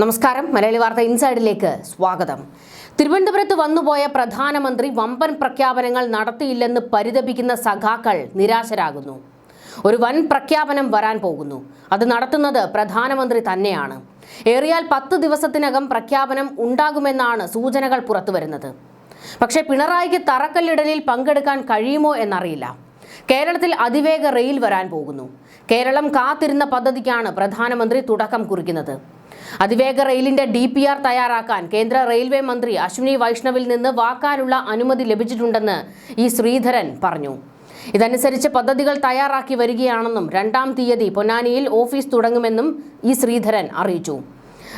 നമസ്കാരം. മലയാളി വാർത്ത ഇൻസൈഡിലേക്ക് സ്വാഗതം. തിരുവനന്തപുരത്ത് വന്നുപോയ പ്രധാനമന്ത്രി വമ്പൻ പ്രഖ്യാപനങ്ങൾ നടത്തിയില്ലെന്ന് പരിതപിക്കുന്ന സഖാക്കൾ നിരാശരാകുന്നു. ഒരു വൻ പ്രഖ്യാപനം വരാൻ പോകുന്നു. അത് നടത്തുന്നത് പ്രധാനമന്ത്രി തന്നെയാണ്. ഏറിയാൽ പത്ത് ദിവസത്തിനകം പ്രഖ്യാപനം ഉണ്ടാകുമെന്നാണ് സൂചനകൾ പുറത്തുവരുന്നത്. പക്ഷേ പിണറായിക്ക് തറക്കല്ലിടലിൽ പങ്കെടുക്കാൻ കഴിയുമോ എന്നറിയില്ല. കേരളത്തിൽ അതിവേഗ റെയിൽ വരാൻ പോകുന്നു. കേരളം കാത്തിരുന്ന പദ്ധതിക്കാണ് പ്രധാനമന്ത്രി തുടക്കം കുറിക്കുന്നത്. അതിവേഗ റെയിലിന്റെ ഡി പി ആർ തയ്യാറാക്കാൻ കേന്ദ്ര റെയിൽവേ മന്ത്രി അശ്വിനി വൈഷ്ണവിൽ നിന്ന് വാക്കാലുള്ള അനുമതി ലഭിച്ചിട്ടുണ്ടെന്ന് ഇ ശ്രീധരൻ പറഞ്ഞു. ഇതനുസരിച്ച് പദ്ധതികൾ തയ്യാറാക്കി വരികയാണെന്നും രണ്ടാം തീയതി പൊന്നാനിയിൽ ഓഫീസ് തുടങ്ങുമെന്നും ഇ ശ്രീധരൻ അറിയിച്ചു.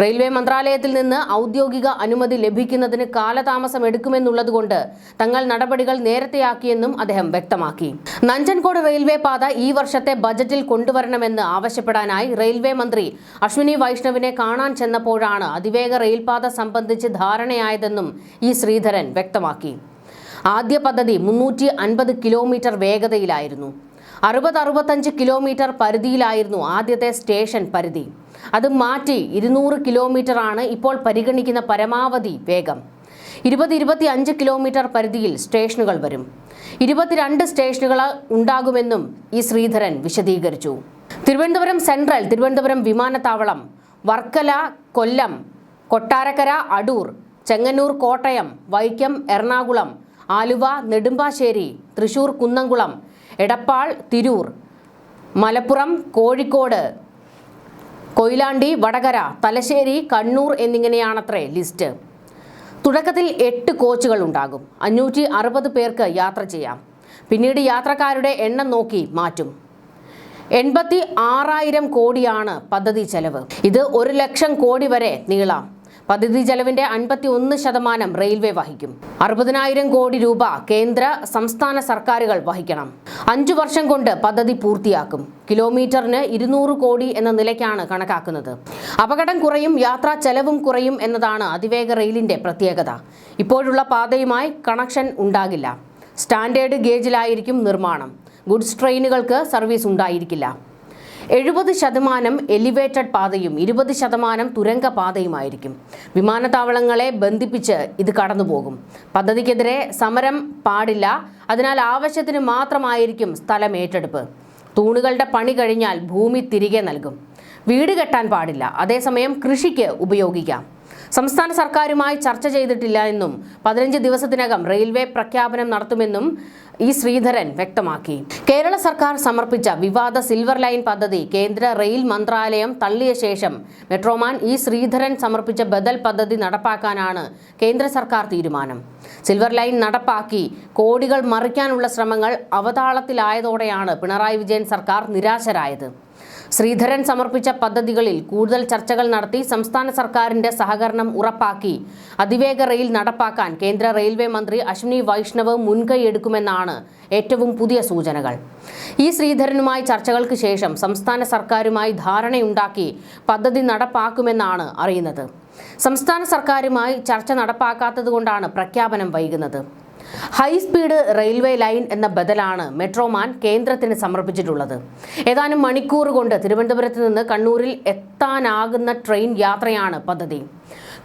റെയിൽവേ മന്ത്രാലയത്തിൽ നിന്ന് ഔദ്യോഗിക അനുമതി ലഭിക്കുന്നതിന് കാലതാമസം എടുക്കുമെന്നുള്ളതുകൊണ്ട് തങ്ങൾ നടപടികൾ നേരത്തെയാക്കിയെന്നും അദ്ദേഹം വ്യക്തമാക്കി. നഞ്ചൻകോട് റെയിൽവേ പാത ഈ വർഷത്തെ ബജറ്റിൽ കൊണ്ടുവരണമെന്ന് ആവശ്യപ്പെടാനായി റെയിൽവേ മന്ത്രി അശ്വിനി വൈഷ്ണവിനെ കാണാൻ ചെന്നപ്പോഴാണ് അതിവേഗ റെയിൽപാത സംബന്ധിച്ച് ധാരണയായതെന്നും ഈ ശ്രീധരൻ വ്യക്തമാക്കി. ആദ്യ പദ്ധതി മുന്നൂറ്റി അൻപത് കിലോമീറ്റർ വേഗതയിലായിരുന്നു. അറുപത് അറുപത്തഞ്ച് കിലോമീറ്റർ പരിധിയിലായിരുന്നു ആദ്യത്തെ സ്റ്റേഷൻ പരിധി. അത് മാറ്റി ഇരുന്നൂറ് കിലോമീറ്റർ ആണ് ഇപ്പോൾ പരിഗണിക്കുന്ന പരമാവധി വേഗം. ഇരുപത് ഇരുപത്തി അഞ്ച് കിലോമീറ്റർ പരിധിയിൽ സ്റ്റേഷനുകൾ വരും. ഇരുപത്തിരണ്ട് സ്റ്റേഷനുകൾ ഉണ്ടാകുമെന്നും ഈ ശ്രീധരൻ വിശദീകരിച്ചു. തിരുവനന്തപുരം സെൻട്രൽ തിരുവനന്തപുരം വിമാനത്താവളം വർക്കല കൊല്ലം കൊട്ടാരക്കര അടൂർ ചെങ്ങന്നൂർ കോട്ടയം വൈക്കം എറണാകുളം ആലുവ നെടുമ്പാശ്ശേരി തൃശൂർ കുന്നംകുളം എടപ്പാൾ തിരൂർ. മലപ്പുറം കോഴിക്കോട്. കൊയിലാണ്ടി വടകര തലശ്ശേരി കണ്ണൂർ എന്നിങ്ങനെയാണത്രേ ലിസ്റ്റ്. തുടക്കത്തിൽ എട്ട് കോച്ചുകൾ ഉണ്ടാകും. അഞ്ഞൂറ്റി അറുപത് പേർക്ക് യാത്ര ചെയ്യാം. പിന്നീട് യാത്രക്കാരുടെ എണ്ണം നോക്കി മാറ്റും. എൺപത്തി ആറായിരം കോടിയാണ് പദ്ധതി ചെലവ്. ഇത് ഒരു ലക്ഷം കോടി വരെ നീളാം. പദ്ധതി ചെലവിന്റെ അൻപത്തി ഒന്ന് ശതമാനം റെയിൽവേ വഹിക്കും. അറുപതിനായിരം കോടി രൂപ കേന്ദ്ര സംസ്ഥാന സർക്കാരുകൾ വഹിക്കണം. അഞ്ചു വർഷം കൊണ്ട് പദ്ധതി പൂർത്തിയാക്കും. കിലോമീറ്ററിന് ഇരുന്നൂറ് കോടി എന്ന നിലയ്ക്കാണ് കണക്കാക്കുന്നത്. അപകടം കുറയും യാത്രാ ചെലവും കുറയും എന്നതാണ് അതിവേഗ റെയിലിന്റെ പ്രത്യേകത. ഇപ്പോഴുള്ള പാതയുമായി കണക്ഷൻ ഉണ്ടാകില്ല. സ്റ്റാൻഡേർഡ് ഗേജിലായിരിക്കും നിർമ്മാണം. ഗുഡ്സ് ട്രെയിനുകൾക്ക് സർവീസ് ഉണ്ടായിരിക്കില്ല. എഴുപത് ശതമാനം എലിവേറ്റഡ് പാതയും ഇരുപത് ശതമാനം തുരങ്ക പാതയുമായിരിക്കും. വിമാനത്താവളങ്ങളെ ബന്ധിപ്പിച്ച് ഇത് കടന്നുപോകും. പദ്ധതിക്കെതിരെ സമരം പാടില്ല. അതിനാൽ ആവശ്യത്തിന് മാത്രമായിരിക്കും സ്ഥലം ഏറ്റെടുപ്പ്. തൂണുകളുടെ പണി കഴിഞ്ഞാൽ ഭൂമി തിരികെ നൽകും. വീട് കെട്ടാൻ പാടില്ല. അതേസമയം കൃഷിക്ക് ഉപയോഗിക്കാം. സംസ്ഥാന സർക്കാരുമായി ചർച്ച ചെയ്തിട്ടില്ല എന്നും പതിനഞ്ച് ദിവസത്തിനകം റെയിൽവേ പ്രഖ്യാപനം നടത്തുമെന്നും ഇ ശ്രീധരൻ വ്യക്തമാക്കി. കേരള സർക്കാർ സമർപ്പിച്ച വിവാദ സിൽവർ ലൈൻ പദ്ധതി കേന്ദ്ര റെയിൽ മന്ത്രാലയം തള്ളിയ ശേഷം മെട്രോമാൻ ഇ ശ്രീധരൻ സമർപ്പിച്ച ബദൽ പദ്ധതി നടപ്പാക്കാനാണ് കേന്ദ്ര സർക്കാർ തീരുമാനം. സിൽവർ ലൈൻ നടപ്പാക്കി കോടികൾ മറിക്കാനുള്ള ശ്രമങ്ങൾ അവതാളത്തിലായതോടെയാണ് പിണറായി വിജയൻ സർക്കാർ നിരാശരായത്. ശ്രീധരൻ സമർപ്പിച്ച പദ്ധതികളിൽ കൂടുതൽ ചർച്ചകൾ നടത്തി സംസ്ഥാന സർക്കാരിന്റെ സഹകരണം ഉറപ്പാക്കി. അതിവേഗ റെയിൽ നടപ്പാക്കാൻ കേന്ദ്ര റെയിൽവേ മന്ത്രി അശ്വിനി വൈഷ്ണവ് മുൻകൈയെടുക്കുമെന്നാണ് ഏറ്റവും പുതിയ സൂചനകൾ. ഈ ശ്രീധരനുമായി ചർച്ചകൾക്ക് ശേഷം സംസ്ഥാന സർക്കാരുമായി ധാരണയുണ്ടാക്കി പദ്ധതി നടപ്പാക്കുമെന്നാണ് അറിയുന്നത്. സംസ്ഥാന സർക്കാരുമായി ചർച്ച നടപ്പാക്കാത്തതുകൊണ്ടാണ് പ്രഖ്യാപനം വൈകുന്നത്. ഹൈസ്പീഡ് റെയിൽവേ ലൈൻ എന്ന ബദലാണ് മെട്രോമാൻ കേന്ദ്രത്തിന് സമർപ്പിച്ചിട്ടുള്ളത്. ഏതാനും മണിക്കൂർ കൊണ്ട് തിരുവനന്തപുരത്ത് നിന്ന് കണ്ണൂരിൽ എത്താനാകുന്ന ട്രെയിൻ യാത്രയാണ് പദ്ധതി.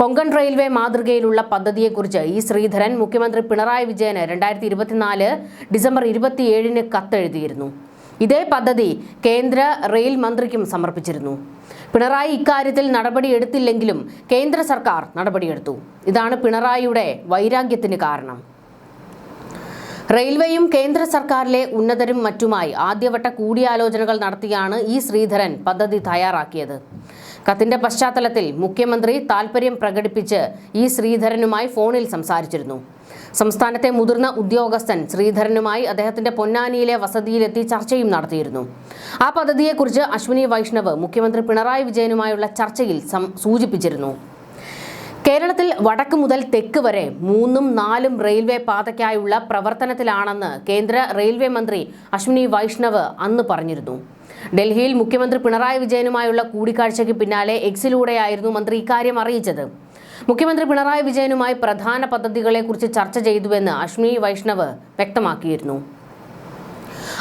കൊങ്കൺ റെയിൽവേ മാതൃകയിലുള്ള പദ്ധതിയെക്കുറിച്ച് ഇ ശ്രീധരൻ മുഖ്യമന്ത്രി പിണറായി വിജയന് രണ്ടായിരത്തി ഇരുപത്തിനാല് ഡിസംബർ ഇരുപത്തിയേഴിന് കത്തെഴുതിയിരുന്നു. ഇതേ പദ്ധതി കേന്ദ്ര റെയിൽ മന്ത്രിക്കും സമർപ്പിച്ചിരുന്നു. പിണറായി ഇക്കാര്യത്തിൽ നടപടിയെടുത്തില്ലെങ്കിലും കേന്ദ്ര സർക്കാർ നടപടിയെടുത്തു. ഇതാണ് പിണറായിയുടെ വൈരാഗ്യത്തിന് കാരണം. റെയിൽവേയും കേന്ദ്ര സർക്കാരിലെ ഉന്നതരും മറ്റുമായി ആദ്യവട്ട കൂടിയാലോചനകൾ നടത്തിയാണ് ഇ ശ്രീധരൻ പദ്ധതി തയ്യാറാക്കിയത്. കത്തിന്റെ പശ്ചാത്തലത്തിൽ മുഖ്യമന്ത്രി താൽപര്യം പ്രകടിപ്പിച്ച് ഇ ശ്രീധരനുമായി ഫോണിൽ സംസാരിച്ചിരുന്നു. സംസ്ഥാനത്തെ മുതിർന്ന ഉദ്യോഗസ്ഥൻ ശ്രീധരനുമായി അദ്ദേഹത്തിന്റെ പൊന്നാനിയിലെ വസതിയിലെത്തി ചർച്ചയും നടത്തിയിരുന്നു. ആ പദ്ധതിയെക്കുറിച്ച് അശ്വിനി വൈഷ്ണവ് മുഖ്യമന്ത്രി പിണറായി വിജയനുമായുള്ള ചർച്ചയിൽ സൂചിപ്പിച്ചിരുന്നു. കേരളത്തിൽ വടക്ക് മുതൽ തെക്ക് വരെ മൂന്നും നാലും റെയിൽവേ പാതയ്ക്കായുള്ള പ്രവർത്തനത്തിലാണെന്ന് കേന്ദ്ര റെയിൽവേ മന്ത്രി അശ്വിനി വൈഷ്ണവ് അന്ന് പറഞ്ഞിരുന്നു. ഡൽഹിയിൽ മുഖ്യമന്ത്രി പിണറായി വിജയനുമായുള്ള കൂടിക്കാഴ്ചയ്ക്ക് പിന്നാലെ എക്സിലൂടെയായിരുന്നു മന്ത്രി ഇക്കാര്യം അറിയിച്ചത്. മുഖ്യമന്ത്രി പിണറായി വിജയനുമായി പ്രധാന പദ്ധതികളെക്കുറിച്ച് ചർച്ച ചെയ്തുവെന്ന് അശ്വിനി വൈഷ്ണവ് വ്യക്തമാക്കിയിരുന്നു.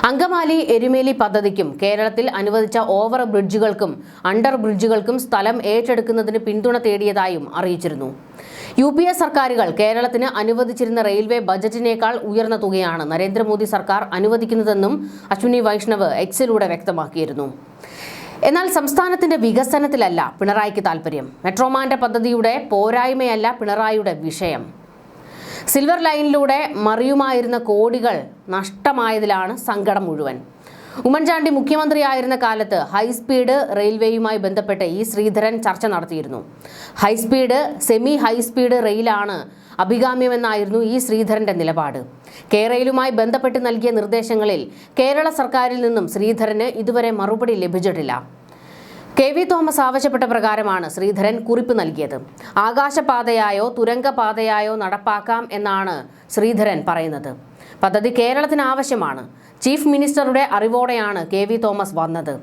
അങ്കമാലി എരുമേലി പദ്ധതിക്കും കേരളത്തിൽ അനുവദിച്ച ഓവർ ബ്രിഡ്ജുകൾക്കും അണ്ടർ ബ്രിഡ്ജുകൾക്കും സ്ഥലം ഏറ്റെടുക്കുന്നതിന് പിന്തുണ തേടിയതായും അറിയിച്ചിരുന്നു. യു പി എ സർക്കാരുകൾ കേരളത്തിന് അനുവദിച്ചിരുന്ന റെയിൽവേ ബജറ്റിനേക്കാൾ ഉയർന്ന തുകയാണ് നരേന്ദ്രമോദി സർക്കാർ അനുവദിക്കുന്നതെന്നും അശ്വിനി വൈഷ്ണവ് എക്സിലൂടെ വ്യക്തമാക്കിയിരുന്നു. എന്നാൽ സംസ്ഥാനത്തിന്റെ വികസനത്തിലല്ല പിണറായിക്ക് താൽപ്പര്യം മെട്രോമാന്റെ പദ്ധതിയുടെ പോരായ്മയല്ല പിണറായിയുടെ വിഷയം. സിൽവർ ലൈനിലൂടെ മറിയുമായിരുന്ന കോടികൾ നഷ്ടമായതിലാണ് സങ്കടം മുഴുവൻ. ഉമ്മൻചാണ്ടി മുഖ്യമന്ത്രിയായിരുന്ന കാലത്ത് ഹൈസ്പീഡ് റെയിൽവേയുമായി ബന്ധപ്പെട്ട് ഈ ശ്രീധരൻ ചർച്ച നടത്തിയിരുന്നു. High speed semi high speed റെയിലാണ് അഭികാമ്യമെന്നായിരുന്നു ഈ ശ്രീധരന്റെ നിലപാട്. കേരളയിലുമായി ബന്ധപ്പെട്ട് നൽകിയ നിർദ്ദേശങ്ങളിൽ കേരള സർക്കാരിൽ നിന്നും ശ്രീധരന് ഇതുവരെ മറുപടി ലഭിച്ചിട്ടില്ല. കെ വി തോമസ് ആവശ്യപ്പെട്ട പ്രകാരമാണ് ശ്രീധരൻ കുറിപ്പ് നൽകിയത്. ആകാശപാതയായോ തുരങ്കപാതയായോ നടപ്പാക്കാം എന്നാണ് ശ്രീധരൻ പറയുന്നത്. പദ്ധതി കേരളത്തിന് ആവശ്യമാണ്. ചീഫ് മിനിസ്റ്ററുടെ അറിവോടെയാണ് കെ വി തോമസ് വന്നത്.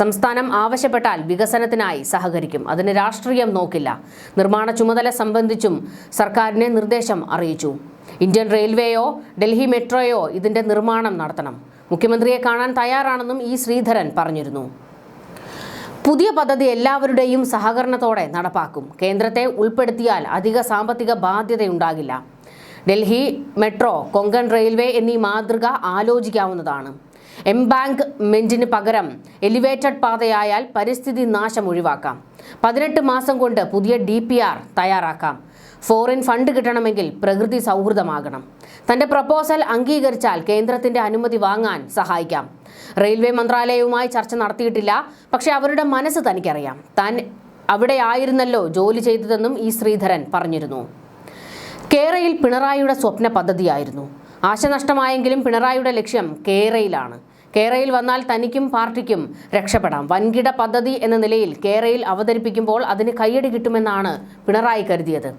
സംസ്ഥാനം ആവശ്യപ്പെട്ടാൽ വികസനത്തിനായി സഹകരിക്കും. അതിന് രാഷ്ട്രീയം നോക്കില്ല. നിർമ്മാണ ചുമതല സംബന്ധിച്ചും സർക്കാരിനെ നിർദ്ദേശം അറിയിച്ചു. ഇന്ത്യൻ റെയിൽവേയോ ഡൽഹി മെട്രോയോ ഇതിന്റെ നിർമ്മാണം നടത്തണം. മുഖ്യമന്ത്രിയെ കാണാൻ തയ്യാറാണെന്നും ഇ ശ്രീധരൻ പറഞ്ഞിരുന്നു. പുതിയ പദ്ധതി എല്ലാവരുടെയും സഹകരണത്തോടെ നടപ്പാക്കും. കേന്ദ്രത്തെ ഉൾപ്പെടുത്തിയാൽ അധിക സാമ്പത്തിക ബാധ്യതയുണ്ടാകില്ല. ഡൽഹി മെട്രോ കൊങ്കൺ റെയിൽവേ എന്നീ മാതൃക ആലോചിക്കാവുന്നതാണ്. എംബാങ്ക്മെന്റിന് പകരം എലിവേറ്റഡ് പാതയായാൽ പരിസ്ഥിതി നാശം ഒഴിവാക്കാം. പതിനെട്ട് മാസം കൊണ്ട് പുതിയ ഡി പി ആർ തയ്യാറാക്കാം. ഫോറിൻ ഫണ്ട് കിട്ടണമെങ്കിൽ പ്രകൃതി സൗഹൃദമാകണം. തന്റെ പ്രപ്പോസൽ അംഗീകരിച്ചാൽ കേന്ദ്രത്തിന്റെ അനുമതി വാങ്ങാൻ സഹായിക്കാം. റെയിൽവേ മന്ത്രാലയവുമായി ചർച്ച നടത്തിയിട്ടില്ല. പക്ഷേ അവരുടെ മനസ്സ് തനിക്കറിയാം. താൻ അവിടെ ആയിരുന്നല്ലോ ജോലി ചെയ്തതെന്നും ഈ ശ്രീധരൻ പറഞ്ഞിരുന്നു. കേരയിൽ പിണറായിയുടെ സ്വപ്ന പദ്ധതിയായിരുന്നു ആശനഷ്ടമായെങ്കിലും പിണറായിയുടെ ലക്ഷ്യം കേരയിലാണ്. കേരയിൽ വന്നാൽ തനിക്കും പാർട്ടിക്കും രക്ഷപ്പെടാം. വൻകിട പദ്ധതി എന്ന നിലയിൽ കേരയിൽ അവതരിപ്പിക്കുമ്പോൾ അതിന് കയ്യടി കിട്ടുമെന്നാണ് പിണറായി കരുതിയത്.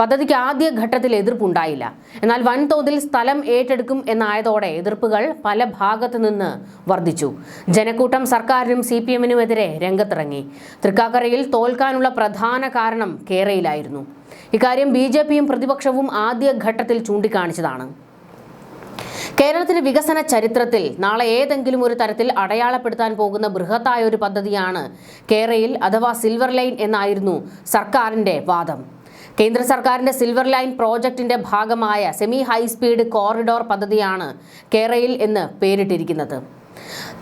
പദ്ധതിക്ക് ആദ്യ ഘട്ടത്തിൽ എതിർപ്പുണ്ടായില്ല. എന്നാൽ വൻതോതിൽ സ്ഥലം ഏറ്റെടുക്കും എന്നായതോടെ എതിർപ്പുകൾ പല ഭാഗത്തു നിന്ന് വർദ്ധിച്ചു. ജനക്കൂട്ടം സർക്കാരിനും സി പി എമ്മിനുമെതിരെ രംഗത്തിറങ്ങി. തൃക്കാക്കരയിൽ തോൽക്കാനുള്ള പ്രധാന കാരണം കേരയിലായിരുന്നു. ഇക്കാര്യം ബി ജെ പിയും പ്രതിപക്ഷവും ആദ്യ ഘട്ടത്തിൽ ചൂണ്ടിക്കാണിച്ചതാണ്. കേരളത്തിന്റെ വികസന ചരിത്രത്തിൽ നാളെ ഏതെങ്കിലും ഒരു തരത്തിൽ അടയാളപ്പെടുത്താൻ പോകുന്ന ബൃഹത്തായ ഒരു പദ്ധതിയാണ് കേരയിൽ അഥവാ സിൽവർ ലൈൻ എന്നായിരുന്നു സർക്കാരിന്റെ വാദം. കേന്ദ്ര സർക്കാരിന്റെ സിൽവർ ലൈൻ പ്രോജക്റ്റിന്റെ ഭാഗമായ സെമി ഹൈസ്പീഡ് കോറിഡോർ പദ്ധതിയാണ് കേരയിൽ എന്ന് പേരിട്ടിരിക്കുന്നത്.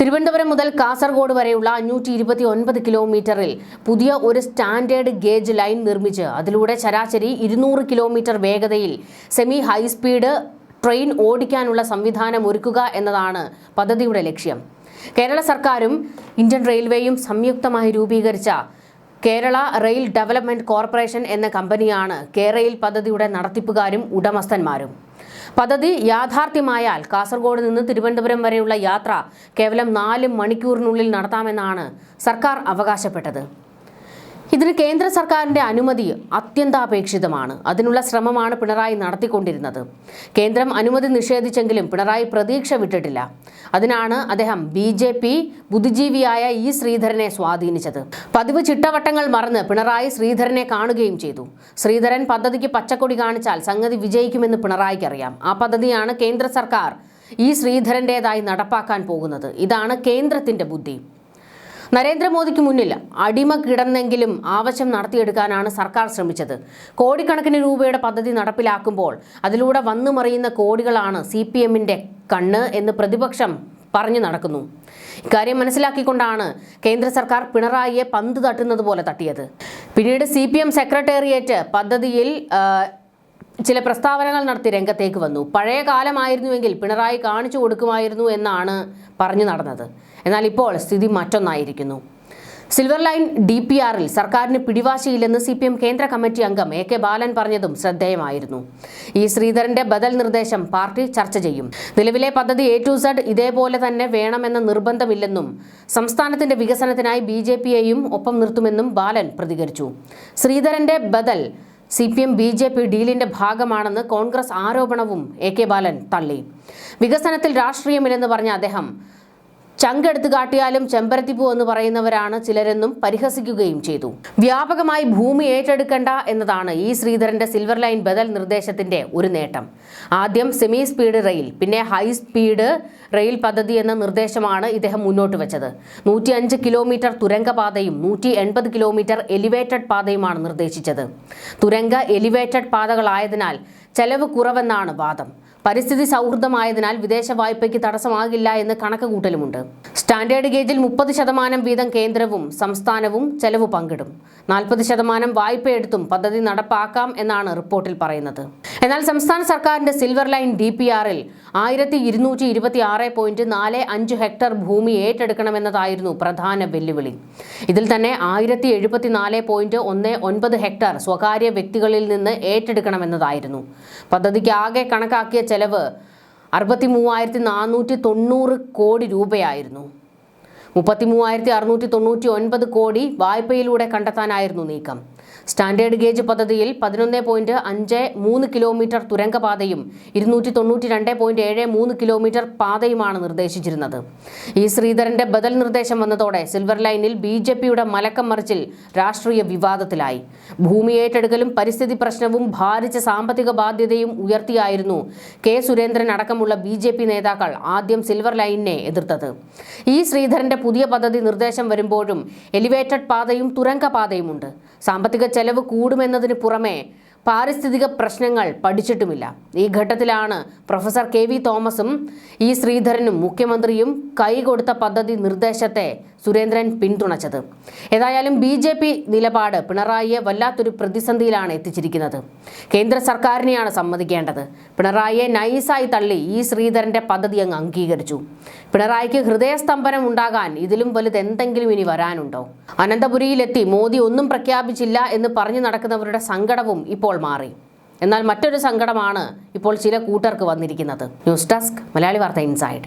തിരുവനന്തപുരം മുതൽ കാസർഗോഡ് വരെയുള്ള അഞ്ഞൂറ്റി ഇരുപത്തി ഒൻപത് കിലോമീറ്ററിൽ പുതിയ ഒരു സ്റ്റാൻഡേർഡ് ഗേജ് ലൈൻ നിർമ്മിച്ച് അതിലൂടെ ശരാശരി ഇരുന്നൂറ് കിലോമീറ്റർ വേഗതയിൽ സെമി ഹൈസ്പീഡ് ട്രെയിൻ ഓടിക്കാനുള്ള സംവിധാനം ഒരുക്കുക എന്നതാണ് പദ്ധതിയുടെ ലക്ഷ്യം. കേരള സർക്കാരും ഇന്ത്യൻ റെയിൽവേയും സംയുക്തമായി രൂപീകരിച്ച കേരള റെയിൽ ഡെവലപ്മെന്റ് കോർപ്പറേഷൻ എന്ന കമ്പനിയാണ് കേരയിൽ പദ്ധതിയുടെ നടത്തിപ്പുകാരും ഉടമസ്ഥന്മാരും. പദ്ധതി യാഥാർത്ഥ്യമായാൽ കാസർഗോഡ് നിന്ന് തിരുവനന്തപുരം വരെയുള്ള യാത്ര കേവലം നാല് മണിക്കൂറിനുള്ളിൽ നടത്താമെന്നാണ് സർക്കാർ അവകാശപ്പെട്ടത്. ഇതിന് കേന്ദ്ര സർക്കാരിന്റെ അനുമതി അത്യന്താപേക്ഷിതമാണ്. അതിനുള്ള ശ്രമമാണ് പിണറായി നടത്തിക്കൊണ്ടിരുന്നത്. കേന്ദ്രം അനുമതി നിഷേധിച്ചെങ്കിലും പിണറായി പ്രതീക്ഷ വിട്ടിട്ടില്ല. അതിനാണ് അദ്ദേഹം ബി ജെ പി ബുദ്ധിജീവിയായ ഇ ശ്രീധരനെ സ്വാധീനിച്ചത്. പതിവ് ചിട്ടവട്ടങ്ങൾ മറന്ന് പിണറായി ശ്രീധരനെ കാണുകയും ചെയ്തു. ശ്രീധരൻ പദ്ധതിക്ക് പച്ചക്കൊടി കാണിച്ചാൽ സംഗതി വിജയിക്കുമെന്ന് പിണറായിക്ക് അറിയാം ആ പദ്ധതിയാണ് കേന്ദ്ര സർക്കാർ ഈ ശ്രീധരന്റേതായി നടപ്പാക്കാൻ പോകുന്നത്. ഇതാണ് കേന്ദ്രത്തിന്റെ ബുദ്ധി. നരേന്ദ്രമോദിക്ക് മുന്നിൽ അടിമ കിടന്നെങ്കിലും ആവശ്യം നടത്തിയെടുക്കാനാണ് സർക്കാർ ശ്രമിച്ചത്. കോടിക്കണക്കിന് രൂപയുടെ പദ്ധതി നടപ്പിലാക്കുമ്പോൾ അതിലൂടെ വന്നു മറിയുന്ന കോടികളാണ് സി പി എമ്മിന്റെ കണ്ണ് എന്ന് പ്രതിപക്ഷം പറഞ്ഞു നടക്കുന്നു. ഇക്കാര്യം മനസ്സിലാക്കിക്കൊണ്ടാണ് കേന്ദ്ര സർക്കാർ പിണറായിയെ പന്ത് തട്ടുന്നത് പോലെ തട്ടിയത്. പിന്നീട് സി സെക്രട്ടേറിയറ്റ് പദ്ധതിയിൽ ചില പ്രസ്താവനകൾ നടത്തി രംഗത്തേക്ക് വന്നു. പഴയ കാലമായിരുന്നുവെങ്കിൽ പിണറായി കാണിച്ചു കൊടുക്കുമായിരുന്നു എന്നാണ് പറഞ്ഞു നടന്നത്. എന്നാൽ ഇപ്പോൾ സ്ഥിതി മറ്റൊന്നായിരിക്കുന്നു. സിൽവർ ലൈൻ ഡി പി ആറിൽ സർക്കാരിന് പിടിവാശിയില്ലെന്ന് സി പി എം കേന്ദ്ര കമ്മിറ്റി അംഗം എ കെ ബാലൻ പറഞ്ഞതും ശ്രദ്ധേയമായിരുന്നു. ഈ ശ്രീധരന്റെ ബദൽ നിർദ്ദേശം പാർട്ടി ചർച്ച ചെയ്യും. നിലവിലെ പദ്ധതി എ ടു സെഡ് ഇതേപോലെ തന്നെ വേണമെന്ന നിർബന്ധമില്ലെന്നും സംസ്ഥാനത്തിന്റെ വികസനത്തിനായി ബി ജെ പിയെയും ഒപ്പം നിർത്തുമെന്നും ബാലൻ പ്രതികരിച്ചു. ശ്രീധരന്റെ ബദൽ C P M B J P ഡീലിന്റെ ഭാഗമാണെന്ന് കോൺഗ്രസ് ആരോപണവും എ കെ ബാലൻ തള്ളി. വികസനത്തിൽ രാഷ്ട്രീയമില്ലെന്ന് പറഞ്ഞ അദ്ദേഹം ചങ്കെടുത്ത് കാട്ടിയാലും ചെമ്പരത്തിപ്പൂ എന്ന് പറയുന്നവരാണ് ചിലരെന്നും പരിഹസിക്കുകയും ചെയ്തു. വ്യാപകമായി ഭൂമി ഏറ്റെടുക്കേണ്ട എന്നതാണ് ഈ ശ്രീധരന്റെ സിൽവർ ലൈൻ ബദൽ നിർദ്ദേശത്തിന്റെ ഒരു നേട്ടം. ആദ്യം സെമി സ്പീഡ് റെയിൽ പിന്നെ ഹൈ സ്പീഡ് റെയിൽ പദ്ധതി എന്ന നിർദ്ദേശമാണ് ഇദ്ദേഹം മുന്നോട്ട് വെച്ചത്. നൂറ്റി അഞ്ച് കിലോമീറ്റർ തുരങ്കപാതയും നൂറ്റി എൺപത് കിലോമീറ്റർ എലിവേറ്റഡ് പാതയുമാണ് നിർദ്ദേശിച്ചത്. തുരങ്ക എലിവേറ്റഡ് പാതകളായതിനാൽ ചെലവ് കുറവെന്നാണ് വാദം. പരിസ്ഥിതി സൗഹൃദമായതിനാൽ വിദേശ വായ്പയ്ക്ക് തടസ്സമാകില്ല എന്ന് കണക്ക് കൂട്ടലുമുണ്ട് സ്റ്റാൻഡേർഡ് ഗേജിൽ മുപ്പത് ശതമാനം വീതം കേന്ദ്രവും സംസ്ഥാനവും ചെലവ് പങ്കിടും. നാൽപ്പത് ശതമാനം വായ്പയെടുത്തും പദ്ധതി നടപ്പാക്കാം എന്നാണ് റിപ്പോർട്ടിൽ പറയുന്നത്. എന്നാൽ സംസ്ഥാന സർക്കാരിന്റെ സിൽവർ ലൈൻ ഡി പി ആറിൽ ആയിരത്തി ഇരുന്നൂറ്റി ഇരുപത്തി ആറ് പോയിന്റ് നാല് അഞ്ച് ഹെക്ടർ ഭൂമി ഏറ്റെടുക്കണമെന്നതായിരുന്നു പ്രധാന വെല്ലുവിളി. ഇതിൽ തന്നെ ആയിരത്തി എഴുപത്തി നാല് പോയിന്റ് ഒന്ന് ഒൻപത് ഹെക്ടർ സ്വകാര്യ വ്യക്തികളിൽ നിന്ന് ഏറ്റെടുക്കണമെന്നതായിരുന്നു. പദ്ധതിക്ക് ആകെ കണക്കാക്കിയ ചെലവ് അറുപത്തി മൂവായിരത്തി നാനൂറ്റി തൊണ്ണൂറ് കോടി രൂപയായിരുന്നു. മുപ്പത്തി മൂവായിരത്തി അറുന്നൂറ്റി തൊണ്ണൂറ്റി ഒൻപത് കോടി വായ്പയിലൂടെ കണ്ടെത്താനായിരുന്നു നീക്കം. സ്റ്റാൻഡേർഡ് ഗേജ് പദ്ധതിയിൽ പതിനൊന്ന് പോയിന്റ് അഞ്ച് മൂന്ന് കിലോമീറ്റർ തുരങ്കപാതയും ഇരുന്നൂറ്റി തൊണ്ണൂറ്റി രണ്ട് പോയിന്റ് ഏഴ് മൂന്ന് കിലോമീറ്റർ പാതയുമാണ് നിർദ്ദേശിച്ചിരുന്നത്. ഈ ശ്രീധരന്റെ ബദൽ നിർദ്ദേശം വന്നതോടെ സിൽവർ ലൈനിൽ ബി ജെ പിയുടെ മലക്കം മറിച്ചിൽ രാഷ്ട്രീയ വിവാദത്തിലായി. ഭൂമി ഏറ്റെടുക്കലും പരിസ്ഥിതി പ്രശ്നവും ഭാരിച്ച സാമ്പത്തിക ബാധ്യതയും ഉയർത്തിയായിരുന്നു കെ സുരേന്ദ്രൻ അടക്കമുള്ള ബി ജെ പി നേതാക്കൾ ആദ്യം സിൽവർ ലൈനിനെ എതിർത്തത്. ഈ ശ്രീധരന്റെ പുതിയ പദ്ധതി നിർദ്ദേശം വരുമ്പോഴും എലിവേറ്റഡ് പാതയും തുരങ്കപാതയുമുണ്ട് സാമ്പത്തിക ചെലവ് കൂടുമെന്നതിന് പുറമെ പാരിസ്ഥിതിക പ്രശ്നങ്ങൾ പഠിച്ചിട്ടുമില്ല. ഈ ഘട്ടത്തിലാണ് പ്രൊഫസർ കെ വി തോമസും ഇ ശ്രീധരനും മുഖ്യമന്ത്രിയും കൈകൊടുത്ത പദ്ധതി നിർദ്ദേശത്തെ സുരേന്ദ്രൻ പിന്തുണച്ചത്. ഏതായാലും ബി ജെ പി നിലപാട് പിണറായിയെ വല്ലാത്തൊരു പ്രതിസന്ധിയിലാണ് എത്തിച്ചിരിക്കുന്നത്. കേന്ദ്ര സർക്കാരിനെയാണ് സമ്മതിക്കേണ്ടത്. പിണറായിയെ നൈസായി തള്ളി ഈ ശ്രീധരന്റെ പദ്ധതി അങ്ങ് അംഗീകരിച്ചു. പിണറായിക്ക് ഹൃദയസ്തംഭനം ഉണ്ടാകാൻ ഇതിലും വലുത് എന്തെങ്കിലും ഇനി വരാനുണ്ടോ? അനന്തപുരിയിലെത്തി മോദി ഒന്നും പ്രഖ്യാപിച്ചില്ല എന്ന് പറഞ്ഞു നടക്കുന്നവരുടെ സങ്കടവും ഇപ്പോൾ മാറി. എന്നാൽ മറ്റൊരു സങ്കടമാണ് ഇപ്പോൾ ചില കൂട്ടർക്ക് വന്നിരിക്കുന്നത്. ന്യൂസ് ഡെസ്ക് മലയാളി വാർത്ത ഇൻസൈഡ്.